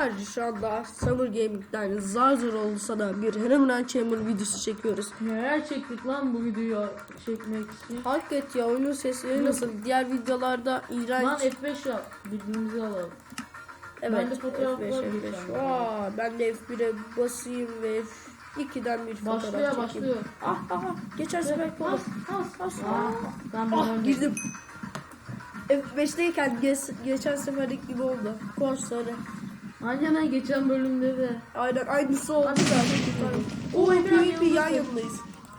Arkadaşlar şu anda Summer Gaming'den zar zor olsa da bir Herobrine Chamber videosu çekiyoruz. Neler çektik lan bu videoyu çekmek için. Hak et ya oyunun sesleri nasıl? Diğer videolarda iğrenç. Lan F5 yap. Birbirimizi alalım. evet. ben de fotoğraflar F5, F5. çekeceğim. Aa, ben de F1'e basayım ve F2'den bir fotoğraf Başlıyor çekeyim. başlıyor. Ah ah ah. Geçen sefer Bas oldu. bas bas. Aa, Ben Ah girdim. F5'teyken geç, geçen seferdeki gibi oldu. Koş. Aynen ha, geçen bölümde de. Aynen aynısı oldu zaten. Oo Emir abi yan yanındayız.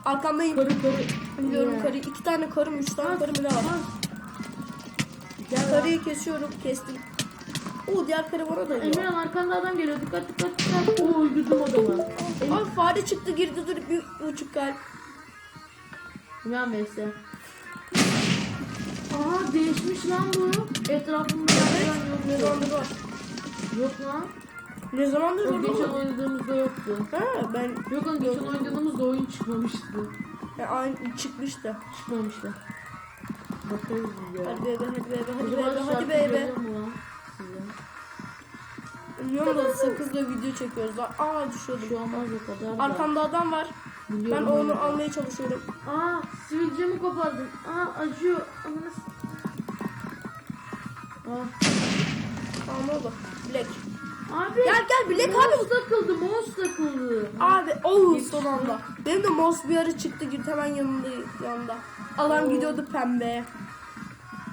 Arkamdayım. Karı karı. Biliyorum karı. iki tane karım, üç tane karım ne var? Gel. Karıyı kesiyorum, kestim. Oo diğer karı bana da yiyor. Emirhan arkanda adam geliyor. Dikkat dikkat dikkat. Oo öldürdüm adamı. Ay fare çıktı girdi dur bir buçuk kalp. Emirhan Beyse. Aa değişmiş lan bu. Etrafımda yerden yok. Ne zamandır var? Yok lan. Ne zamandır var geçen oğlum? oynadığımızda yoktu. Ha ben Yok lan geçen oynadığımızda oyun çıkmamıştı. ya, aynı çıkmıştı. Çıkmamıştı. Bakarız ya. Hadi bebe hadi bebe hadi bebe hadi bebe. Biliyorum da sakızla video çekiyoruz. Aa düşüyordum. şey olmaz o kadar da. Arkamda adam var. Ben Biliyorum onu oyunu. almaya çalışıyorum. Aa sivilcemi kopardım. Aa acıyor. Ananı s- Aa. Aa ne oldu? Black. Abi. Gel gel Black abi. Mouse takıldı. Mouse takıldı. Abi oh son anda. Benim de mouse bir ara çıktı girdi hemen yanında yanında. Alan Oo. gidiyordu pembeye.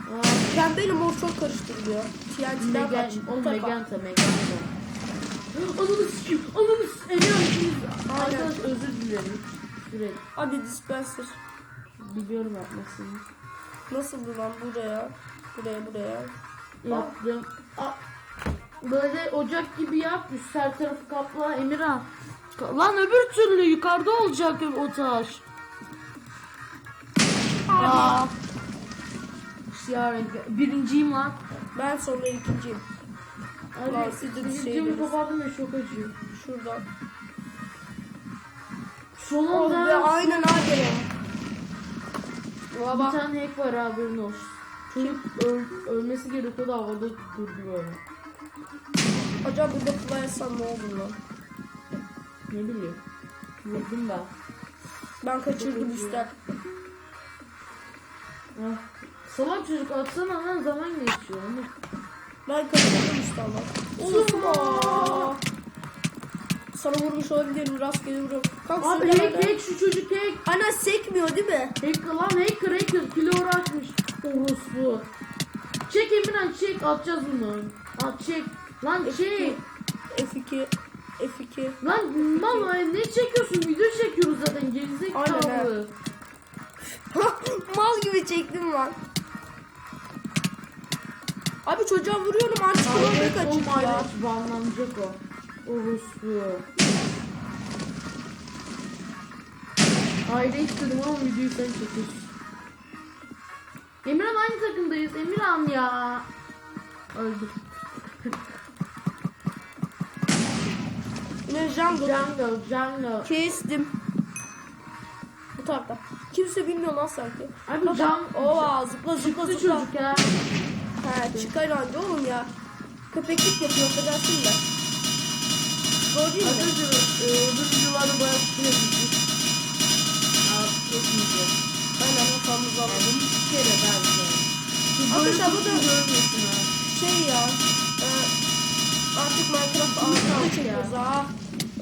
Aa. Pembeyle mor çok karıştırılıyor. TNT'den kaç. o Mutlaka. Meganta, Meganta. Ananı sikeyim, ananı s- Emirhan ikimiz. Aynen. Arkadaş özür dilerim. Sürekli Hadi dispenser. biliyorum yapmasını. Nasıldı lan buraya? Buraya buraya. Yaptım. Aa, Böyle ocak gibi yap, üst her tarafı kapla Emirhan. Lan öbür türlü yukarıda olacak o taş. Aa. Ya birinciyim lan. Ben sonra ikinciyim. Abi düşseydiniz. kopardım ya çok acıyor. Şuradan. Son Oh be aynen abi. bir Baba. tane hack var haberin olsun. Çocuk öl- ölmesi gerekiyordu havada durdu böyle. Acaba burada etsem ne olur lan? Ne bileyim. Vurdum ben. Ben kaçırdım üstten. Ah. Salak çocuk atsana lan zaman geçiyor. Ben kaçırdım üstten lan. Olsun Sana vurmuş olabilirim rastgele vuruyorum. Kalk Abi hack hack şu çocuk hack. Ana sekmiyor değil mi? Hack lan hacker hacker kilo uğraşmış. Orospu. Çek Emirhan çek atacağız bunu. At çek. Lan çek. F2 F2 Lan mal ne çekiyorsun? Video çekiyoruz zaten gerizekalı. Mal gibi çektim lan. Abi çocuğa vuruyorum artık Ayret orada o kaçık ya. banlanacak o. Orospu. Aile istedim ama videoyu sen çekiyorsun. Emirhan aynı takımdayız. Emirhan ya. Öldü. Ne jungle. Jungle, jungle. Kestim. Bu tarafta. Kimse bilmiyor lan sanki. Abi Baba, cam Oha zıpla zıpla çıktı zıpla. çocuk ya. He çıkar anca oğlum ya. Köpeklik yapıyor affedersin de. Doğru değil mi? Arkadaşlar e, öbür videolarda bayağı şey yapmışız. Aa, etmeyeceğim. Aynen hatamızı alalım. Bir kere belki. Şu Arkadaşlar bu da- ha. Şey ya. E, artık Minecraft ağzını ya. çekiyoruz ha.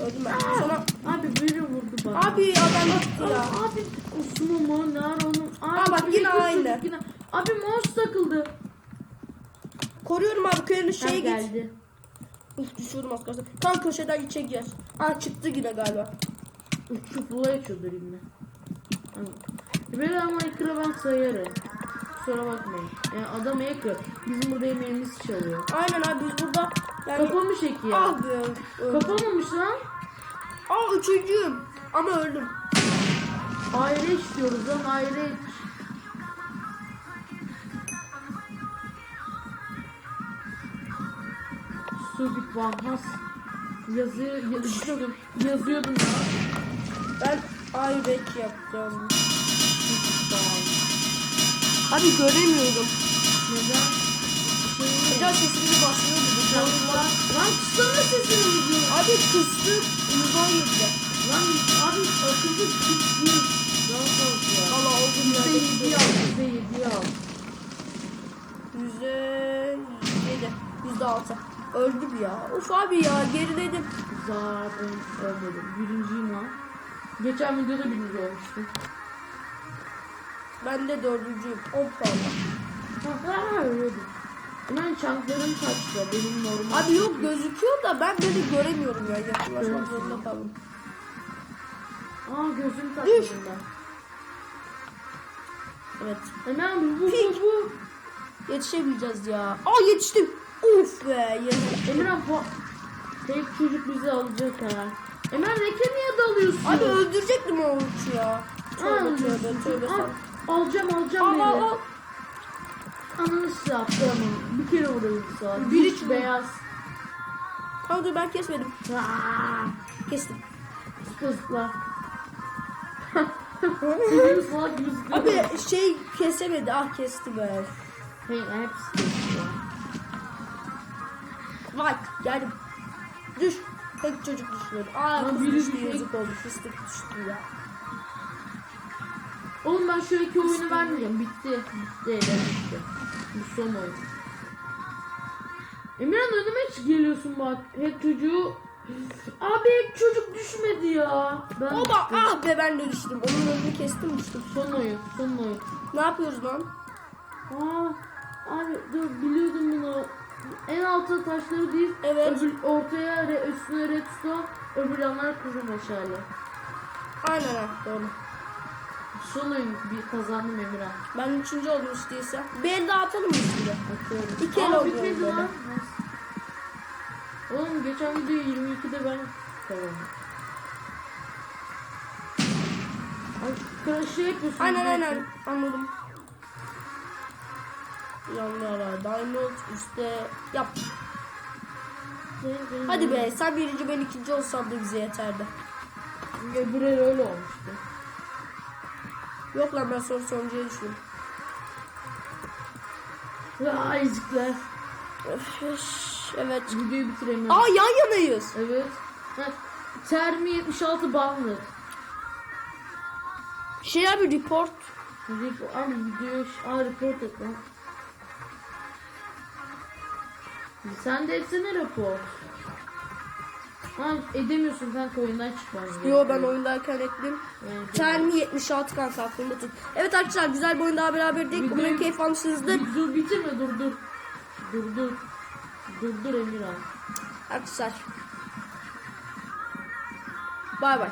Öldüm ben. Sana... Abi biri vurdu bana. Abi adam gitti ya. Abi Osman mu ne ara onun? Abi, Aa, bak yine aynı. yine- Abi mouse takıldı. Koruyorum abi şeye Ha, git. geldi. Uf düşüyorum az kalsın. Tam köşeden gidecek yer. Aa çıktı yine galiba. Şu bula açıyordur yine. Böyle ama ekra ben sayarım. Kusura bakmayın. Yani adam hacker. Bizim burada yemeğimizi çalıyor. Aynen abi biz burada yani Kapamış eki ya. ah be öldüm. Kapamamış lan. Aa üçüncüyüm ama öldüm. Ayrı diyoruz lan ayrı Subik Vanhas yazıyor yazıyordum yazıyordum ya. Ben ayrek yapacağım. Abi göremiyorum. Neden? Biraz sesini basıyorum Şanslar. Lan kıssana sesini. Abi kıstık 117'de. Lan abi akıllı kıssın. Daha fazla. Valla olduğum Yüzde yerde yedi al. Yüzde yedi al. Yüzde yedi. Yüzde altı. Öldüm ya. Of abi ya geriledim. Zaten ölmedim. Birinciyim lan. Geçen videoda birinci olmuştum. Ben de dördüncüyüm. 10 puanla. Ha Hemen çanklarım kaçtı. Benim normal. Abi yok gözüküyor da ben böyle göremiyorum ya. Yakınlaşmak zorunda kaldım. Aa gözüm ben. Evet. Hemen bu bu Pink. bu. Yetişemeyeceğiz ya. Aa yetiştim. Uf be. Emrah bu. Tek çocuk bizi alacak ha. Emrah reke niye dalıyorsun? Abi öldürecektim o uçu ya. Tövbe tövbe tövbe. Al, alacağım alacağım Al al al. Ananı size atlayamam. Bir kere vurayım saat. Bir hiç beyaz. Tamam dur ben kesmedim. Aa, Kestim. Sıkıyor. Abi şey kesemedi. Ah kesti be. Hey, hepsi kızlar. Vay geldim. Düş. Tek çocuk düşmedi. Aa kız düştü yazık oldu. Fıstık düştü ya. Oğlum ben şu iki oyunu vermeyeceğim. Bitti. Bitti. Eğlen bitti. Bu son oyun. Emirhan önüme hiç geliyorsun bak. Hep çocuğu... Abi çocuk düşmedi ya. Ben Oba düştüm. ah be ben de düştüm. Onun önünü kestim düştüm. Son oyun. Son oyun. Ne yapıyoruz lan? Aa, abi dur biliyordum bunu. En altta taşları değil. Evet. Öbür, ortaya re, üstüne redstone. Öbür yanlar kızıl meşale. Aynen doğru. Son oyun bir kazandım Emirhan. Ben üçüncü oldum değilse. Bir el daha atalım mı şimdi? Atıyorum. İki el Aa, oldu bitmedi lan. Oğlum geçen videoyu 22'de ben kazandım. Ay kra- şey yapıyorsun. Aynen şey aynen anladım. Yanlara diamond üstte yap. Hadi be sen birinci ben ikinci olsam da bize yeterdi. Öbür el öyle olmuştu. Yok lan ben sonra sonuncuya düştüm. Vay ezikler. Öf, öf, Evet. Videoyu bitiremiyorum. Aa yan yanayız. Evet. Heh. Termi 76 banlı. Şey abi report. Rep- Abi videoyu aa report et lan. Sen de etsene report. Ha edemiyorsun kanka oyundan çıkman Yo ben oyundayken ekledim. Yani, Termi 76 kanka aklımda tut. Evet arkadaşlar güzel bir oyun daha beraberdik. Umarım keyif almışsınızdır. Dur, bitirme dur dur. Dur dur. Dur dur Emirhan. Arkadaşlar. Bay bay.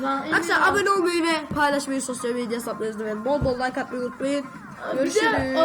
Lan Arkadaşlar abone olmayı ve paylaşmayı sosyal medya hesaplarınızda ve bol bol like atmayı unutmayın. Görüşürüz.